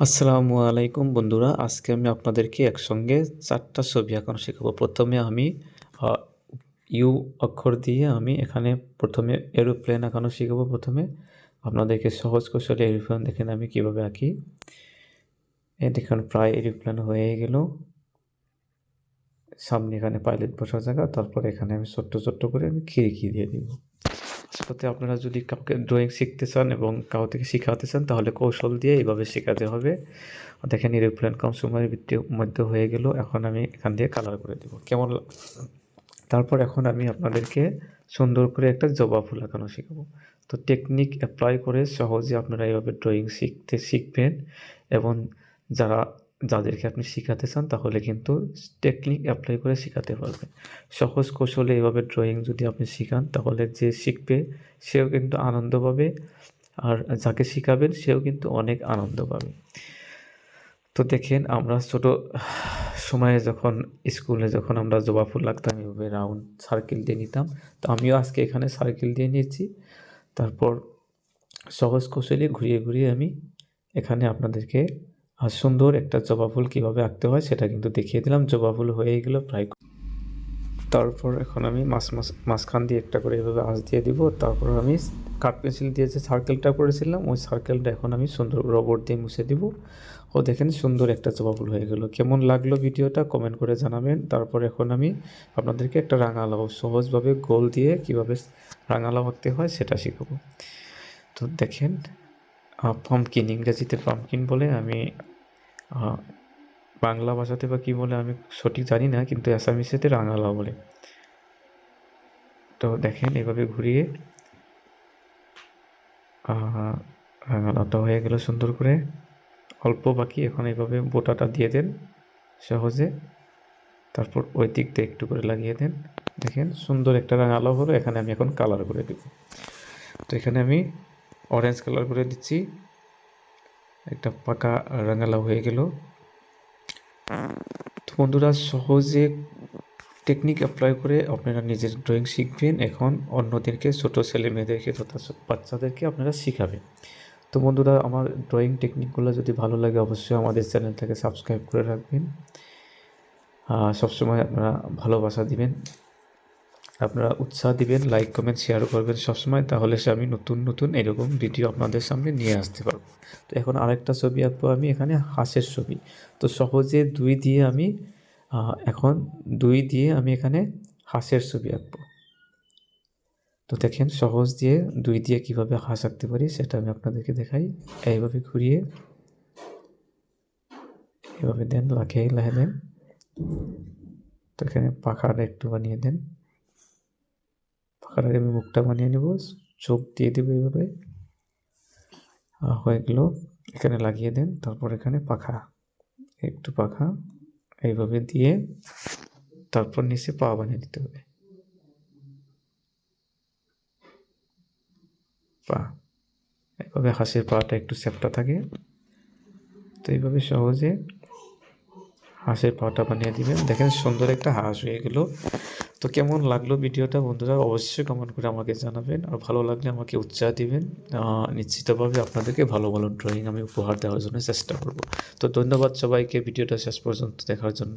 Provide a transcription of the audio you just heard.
আসসালামু আলাইকুম বন্ধুরা, আজকে আমি আপনাদেরকে একসঙ্গে চারটা ছবি আঁকানো শেখাবো। প্রথমে আমি ইউ অক্ষর দিয়ে আমি এখানে প্রথমে এরোপ্লেন আঁকানো শেখাবো। প্রথমে আপনাদেরকে সহজ কৌশলে এরোপ্লেন দেখেন আমি কীভাবে আঁকি। এই দেখুন, প্রায় এরোপ্লেন হয়ে গেল। সামনে এখানে পাইলট বসার জায়গা, তারপর এখানে আমি ছোট্ট ছোট্ট করে আমি খিড়কি দিয়ে দিব। সাথে আপনারা যদি কাউকে ড্রয়িং শিখতে চান এবং কাউ থেকে শেখাতে চান, তাহলে কৌশল দিয়ে এইভাবে শেখাতে হবে। দেখেন এরোপ্লেন কম সময়ের ভিত্তি- মধ্যে হয়ে গেল। এখন আমি এখান দিয়ে কালার করে দেব। কেমন তারপর এখন আমি আপনাদেরকে সুন্দর করে একটা জবা ফুল আঁকানো শেখাবো। তো টেকনিক অ্যাপ্লাই করে সহজে আপনারা এইভাবে ড্রয়িং শিখতে শিখবেন এবং যারা যাদেরকে আপনি শেখাতে চান, তাহলে কিন্তু টেকনিক অ্যাপ্লাই করে শেখাতে পারবেন। সহজ কৌশলে এভাবে ড্রয়িং যদি আপনি শেখান, তাহলে যে শিখবে, সেও কিন্তু আনন্দ পাবে। আর যাকে শেখাবেন, সেও কিন্তু অনেক আনন্দ পাবে। তো দেখেন, আমরা ছোট সময়ে যখন স্কুলে যখন আমরা জবা ফুল লাগতাম, এভাবে রাউন্ড সার্কেল দিয়ে নিতাম। তো আমিও আজকে এখানে সার্কেল দিয়ে নিয়েছি। তারপর সহজ কৌশলে ঘুরিয়ে ঘুরিয়ে আমি এখানে আপনাদেরকে আহ, সুন্দর একটা জবা ফুল কীভাবে আঁকতে হয় সেটা কিন্তু দেখিয়ে দিলাম। জবা ফুল হয়ে গেল প্রায়। তারপর এখন আমি মাছ মাছ মাঝখান দিয়ে একটা করে এভাবে আঁচ দিয়ে দিব। তারপর আমি কাঠ পেন্সিল দিয়ে যে সার্কেলটা করেছিলাম ওই সার্কেলটা এখন আমি সুন্দর রবর দিয়ে মুছে দিব। ও দেখেন সুন্দর একটা জবা ফুল হয়ে গেল। কেমন লাগল ভিডিওটা কমেন্ট করে জানাবেন। তারপর এখন আমি আপনাদেরকে একটা রাঙালাও সহজভাবে গোল দিয়ে কীভাবে রাঙালাও আঁকতে হয় সেটা শেখাবো। তো দেখেন পাম্পকিন ইংরেজিতে পাম্পকিন বলে আমি বাংলা ভাষাতে বা কী বলে আমি সঠিক জানি না, কিন্তু অ্যাসামিসেতে রাঙালা বলে। তো দেখেন, এভাবে ঘুরিয়ে রাঙালাটা হয়ে গেল সুন্দর করে। অল্প বাকি, এখন এইভাবে বোটাটা দিয়ে দেন সহজে। তারপর ওই দিক একটু করে লাগিয়ে দেন। দেখেন, সুন্দর একটা রাঙালা হলো, এখানে আমি এখন কালার করে দেব। তো এখানে আমি অরেঞ্জ কালার করে দিচ্ছি। একটা পাকা রাঙালা হয়ে গেল। তো বন্ধুরা, সহজে টেকনিক অ্যাপ্লাই করে আপনারা নিজের ড্রয়িং শিখবেন। এখন অন্যদেরকে, ছোটো ছেলে মেয়েদেরকে তথা বাচ্চাদেরকে আপনারা শিখাবেন। তো বন্ধুরা, আমার ড্রয়িং টেকনিকগুলো যদি ভালো লাগে, অবশ্যই আমাদের চ্যানেলটাকে সাবস্ক্রাইব করে রাখবেন। সবসময় আপনারা ভালোবাসা দিবেন। আপনারা উৎসাহ দিবেন লাইক কমেন্ট শেয়ার করবেন সবসময়, তাহলে সে আমি নতুন নতুন এরকম ভিডিও আপনাদের সামনে নিয়ে আসতে পারব। তো এখন আরেকটা ছবি আঁকবো আমি, এখানে হাঁসের ছবি। তো সহজে দুই দিয়ে আমি এখন দুই দিয়ে আমি এখানে হাঁসের ছবি আঁকবো। তো দেখেন সহজ দিয়ে দুই দিয়ে কীভাবে হাঁস আঁকতে পারি সেটা আমি আপনাদেরকে দেখাই। এইভাবে ঘুরিয়ে এভাবে দেন লাখিয়ে লাহে দেন। তো এখানে পাখাটা একটু বানিয়ে দেন। পাখাটাকে আমি মুখটা বানিয়ে নেব। চোখ দিয়ে দেবো এইভাবে। হয়ে গেল। এখানে লাগিয়ে দেন। তারপর এখানে পাখা। একটু পাখা এইভাবে দিয়ে তারপর নিচে পা বানিয়ে দিতে হবে। পা। এইভাবে হাঁসের পাটা একটু চ্যাপটা থাকে। তো এইভাবে সহজে হাঁসের পাটা বানিয়ে দিবেন। দেখেন সুন্দর একটা হাঁস হয়ে গেল। তো কেমন লাগল ভিডিওটা বন্ধুরা? অবশ্যই কমেন্ট করে আমাকে জানাবেন। আর ভালো লাগলে আমাকে উৎসাহ দিবেন। নিশ্চিতভাবে আপনাদেরকে ভালো ভালো ড্রয়িং আমি উপহার দেওয়ার জন্য চেষ্টা করব। তো ধন্যবাদ সবাইকে। ভিডিওটা শেষ পর্যন্ত দেখার জন্য।